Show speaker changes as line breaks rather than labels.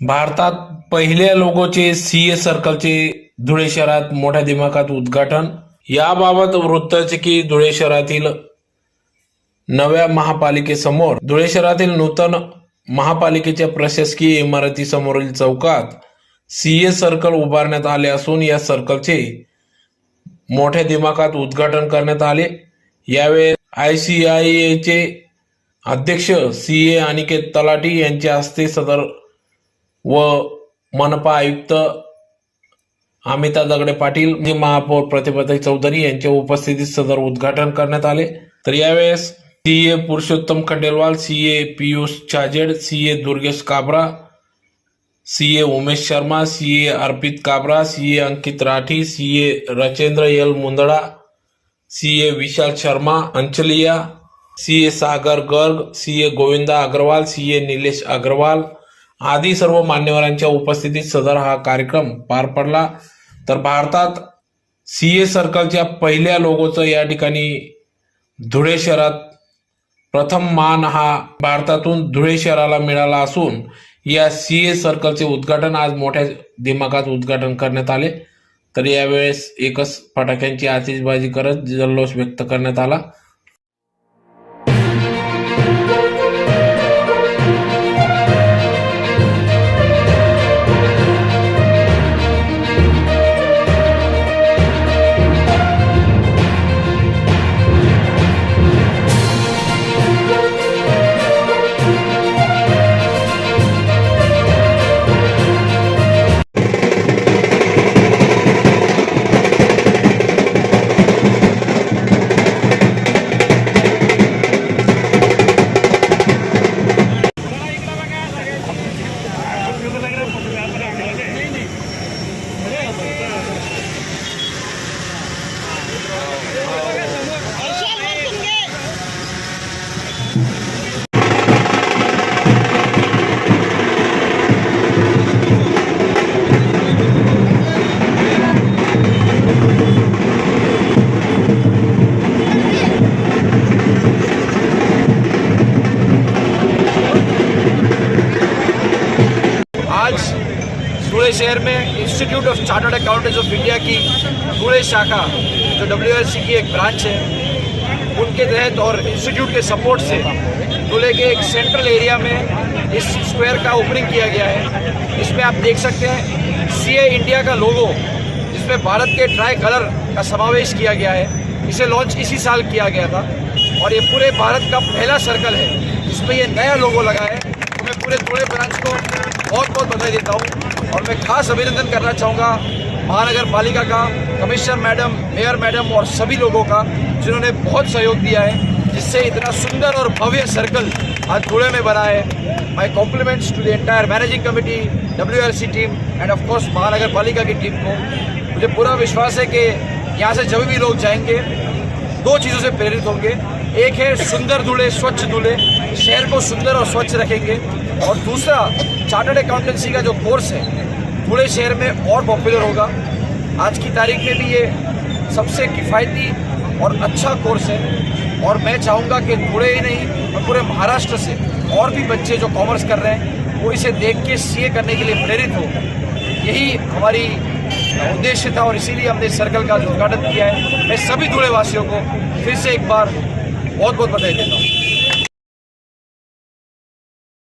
भारतात पहिल्या लोगोचे सीए सर्कलचे धुळे शहरात मोठ्या दिमाखात उद्घाटन. याबाबत वृत्त की धुळे शहरातील नव्या महापालिकेसमोर. धुळे शहरातील नूतन महापालिकेच्या प्रशासकीय इमारतीसमोरील चौकात सीए सर्कल उभारण्यात आले असून या सर्कलचे मोठ्या दिमाखात उद्घाटन करण्यात आले. यावेळी आय सी आय एचे अध्यक्ष सी ए अनिकेत तलाटी यांच्या हस्ते सदर व मनपा आयुक्त अमिता दगडे पाटील आणि महापौर प्रतिभाताई चौधरी यांच्या उपस्थितीत सदर उद्घाटन करण्यात आले. तर यावेळेस C A Purushottam Khandelwal C A Piyush Chajed C A Durgesh Kabra C A Umesh Sharma C A Arpit Kabra C A Ankit Rathi C A Rachendra L Mundada C A Vishal Sharma Anchaliya C A Sagar Garg C A Govinda Agrawal C A Nilesh Agrawal आदी सर्व मान्यवरांच्या उपस्थितीत सदर हा कार्यक्रम पार पडला. तर भारतात सी ए सर्कलच्या पहिल्या लोगोचं या ठिकाणी धुळे शहरात प्रथम मान हा भारतातून धुळे शहराला मिळाला असून या सी ए सर्कलचे उद्घाटन आज मोठ्या दिमागात उद्घाटन करण्यात आले. तर यावेळेस एकच फटाक्यांची आतिषबाजी करत जल्लोष व्यक्त करण्यात आला.
आज धुळे शहर में institute of chartered accountants of India की धुळे शाखा, जो डब्ल्यू की एक ब्रांच है, उनके तहत और इंस्टीट्यूट के सपोर्ट से धुळे के एक सेंट्रल एरिया में इस स्क्वायर का ओपनिंग किया गया है। इसमें आप देख सकते हैं सीए इंडिया का लोगो जिसमें भारत के ट्राई कलर का समावेश किया गया है। इसे लॉन्च इसी साल किया गया था और ये पूरे भारत का पहला सर्कल है, जिसमें ये नया लोगो लगा है। तो पूरे को बहुत बहुत बधाई देता हूँ और मैं खास अभिनंदन करना चाहूँगा महानगर पालिका का, कमिश्नर मैडम, मेयर मैडम और सभी लोगों का, जिन्होंने बहुत सहयोग दिया है, जिससे इतना सुंदर और भव्य सर्कल आज धुळे में बना है। My compliments to the entire managing committee W team and of course महानगर पालिका की टीम को। मुझे पूरा विश्वास है कि यहाँ से जब भी लोग जाएँगे, दो चीज़ों से प्रेरित होंगे। एक है सुंदर धुले, स्वच्छ धुले। शहर को सुंदर और स्वच्छ रखेंगे। और दूसरा चार्टर्ड अकाउंटेंसी का जो कोर्स है धुले शहर में और पॉपुलर होगा। आज की तारीख में भी ये सबसे किफ़ायती और अच्छा कोर्स है। और मैं चाहूँगा कि धुले ही नहीं और पूरे महाराष्ट्र से और भी बच्चे जो कॉमर्स कर रहे हैं, वो इसे देख के सी करने के लिए प्रेरित हो। यही हमारी उद्देश्य था और इसीलिए हमने इस सर्कल का उद्घाटन किया है। मैं सभी धुले वासियों को फिर से एक बार बहुत बहुत बधाई देता हूँ।